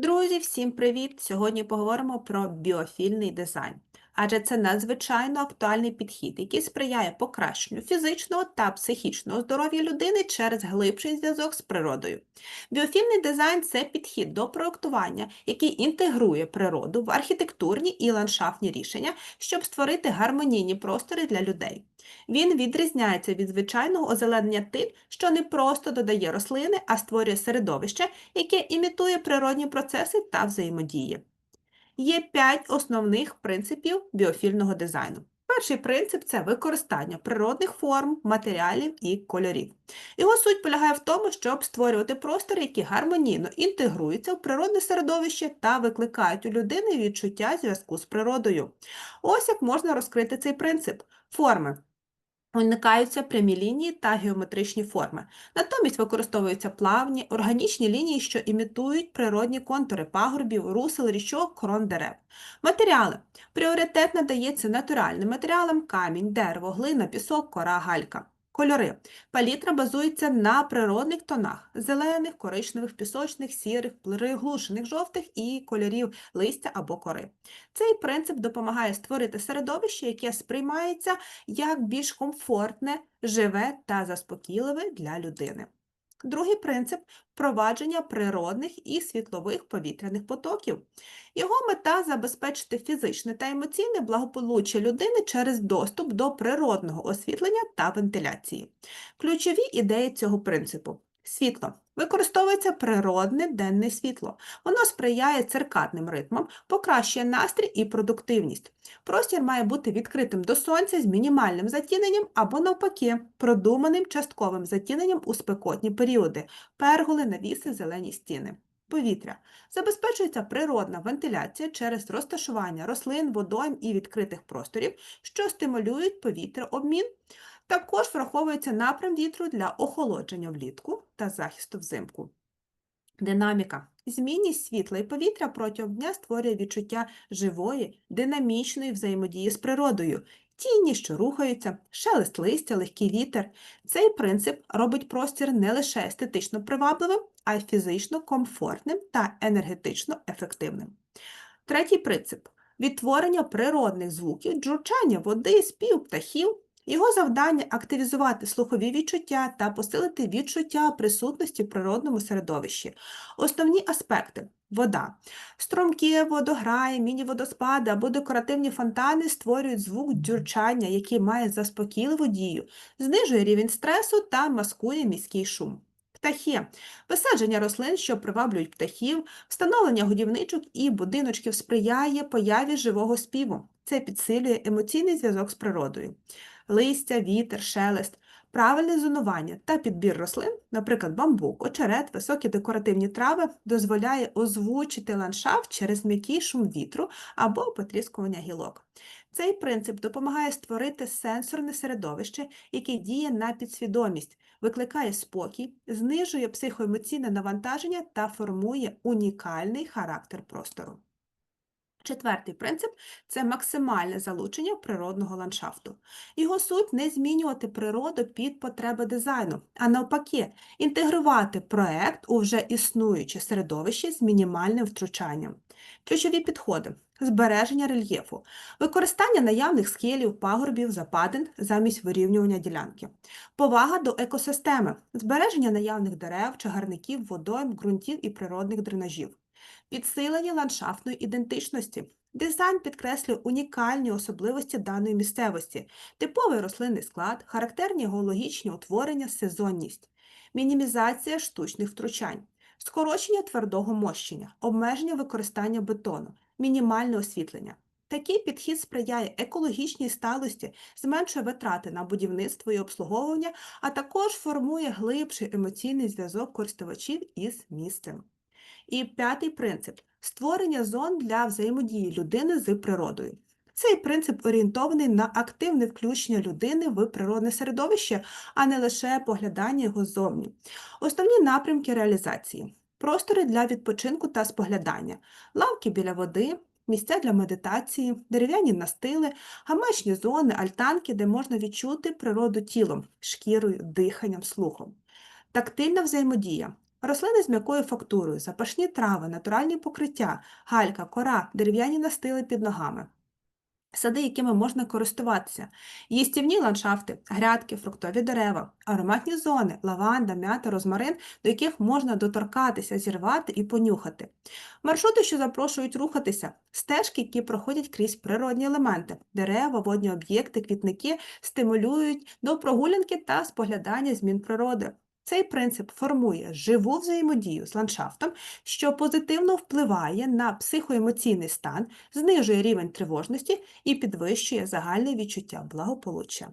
Друзі, всім привіт! Сьогодні поговоримо про біофільний дизайн, адже це надзвичайно актуальний підхід, який сприяє покращенню фізичного та психічного здоров'я людини через глибший зв'язок з природою. Біофільний дизайн це підхід до проектування, який інтегрує природу в архітектурні і ландшафтні рішення, щоб створити гармонійні простори для людей. Він відрізняється від звичайного озеленення тим, що не просто додає рослини, а створює середовище, яке імітує природні процеси та взаємодії. Є п'ять основних принципів біофільного дизайну. Перший принцип це використання природних форм, матеріалів і кольорів. Його суть полягає в тому, щоб створювати простори, які гармонійно інтегруються в природне середовище та викликають у людини відчуття зв'язку з природою. Ось як можна розкрити цей принцип. Форми. Уникаються прямі лінії та геометричні форми. Натомість використовуються плавні, органічні лінії, що імітують природні контури пагорбів, русел, річок, крон дерев. Матеріали. Пріоритет надається натуральним матеріалам камінь, дерево, глина, пісок, кора, галька. Кольори. Палітра базується на природних тонах зелених, коричневих, пісочних, сірих, приглушених жовтих і кольорів листя або кори. Цей принцип допомагає створити середовище, яке сприймається як більш комфортне, живе та заспокійливе для людини. Другий принцип впровадження природних і світлових повітряних потоків. Його мета забезпечити фізичне та емоційне благополуччя людини через доступ до природного освітлення та вентиляції. Ключові ідеї цього принципу. Світло. Використовується природне денне світло. Воно сприяє циркадним ритмам, покращує настрій і продуктивність. Простір має бути відкритим до сонця з мінімальним затіненням або, навпаки, продуманим частковим затіненням у спекотні періоди, перголи, навіси, зелені стіни. Повітря. Забезпечується природна вентиляція через розташування рослин, водойм і відкритих просторів, що стимулюють повітряобмін. Також враховується напрям вітру для охолодження влітку та захисту взимку. Динаміка. Змінність світла і повітря протягом дня створює відчуття живої, динамічної взаємодії з природою, тіні, що рухаються, шелест листя, легкий вітер. Цей принцип робить простір не лише естетично привабливим, а й фізично комфортним та енергетично ефективним. Третій принцип відтворення природних звуків, джурчання води, спів птахів. Його завдання активізувати слухові відчуття та посилити відчуття присутності в природному середовищі. Основні аспекти вода. Струмки, водограї, міні-водоспади або декоративні фонтани створюють звук дзюрчання, який має заспокійливу дію, знижує рівень стресу та маскує міський шум. Птахи. Висадження рослин, що приваблюють птахів, встановлення годівничок і будиночків сприяє появі живого співу. Це підсилює емоційний зв'язок з природою листя, вітер, шелест, правильне зонування та підбір рослин, наприклад, бамбук, очерет, високі декоративні трави, дозволяє озвучити ландшафт через м'який шум вітру або потріскування гілок. Цей принцип допомагає створити сенсорне середовище, яке діє на підсвідомість, викликає спокій, знижує психоемоційне навантаження та формує унікальний характер простору. Четвертий принцип це максимальне залучення природного ландшафту. Його суть не змінювати природу під потреби дизайну, а навпаки, інтегрувати проект у вже існуюче середовище з мінімальним втручанням. Ключові підходи збереження рельєфу, використання наявних схилів, пагорбів, западин замість вирівнювання ділянки, повага до екосистеми, збереження наявних дерев, чагарників, водойм, ґрунтів і природних дренажів. Підсилення ландшафтної ідентичності. Дизайн підкреслює унікальні особливості даної місцевості, типовий рослинний склад, характерні геологічні утворення, сезонність, мінімізація штучних втручань, скорочення твердого мощення, обмеження використання бетону, мінімальне освітлення. Такий підхід сприяє екологічній сталості, зменшує витрати на будівництво і обслуговування, а також формує глибший емоційний зв'язок користувачів із місцем. І п'ятий принцип створення зон для взаємодії людини з природою. Цей принцип орієнтований на активне включення людини в природне середовище, а не лише поглядання його ззовні. Основні напрямки реалізації простори для відпочинку та споглядання, лавки біля води, місця для медитації, дерев'яні настили, гамачні зони, альтанки, де можна відчути природу тілом, шкірою, диханням, слухом. Тактильна взаємодія Рослини з м'якою фактурою, запашні трави, натуральні покриття, галька, кора, дерев'яні настили під ногами. Сади, якими можна користуватися, їстівні ландшафти, грядки, фруктові дерева, ароматні зони, лаванда, м'ята, розмарин, до яких можна доторкатися, зірвати і понюхати. Маршрути, що запрошують рухатися, стежки, які проходять крізь природні елементи, дерева, водні об'єкти, квітники стимулюють до прогулянки та споглядання змін природи. Цей принцип формує живу взаємодію з ландшафтом, що позитивно впливає на психоемоційний стан, знижує рівень тривожності і підвищує загальне відчуття благополуччя.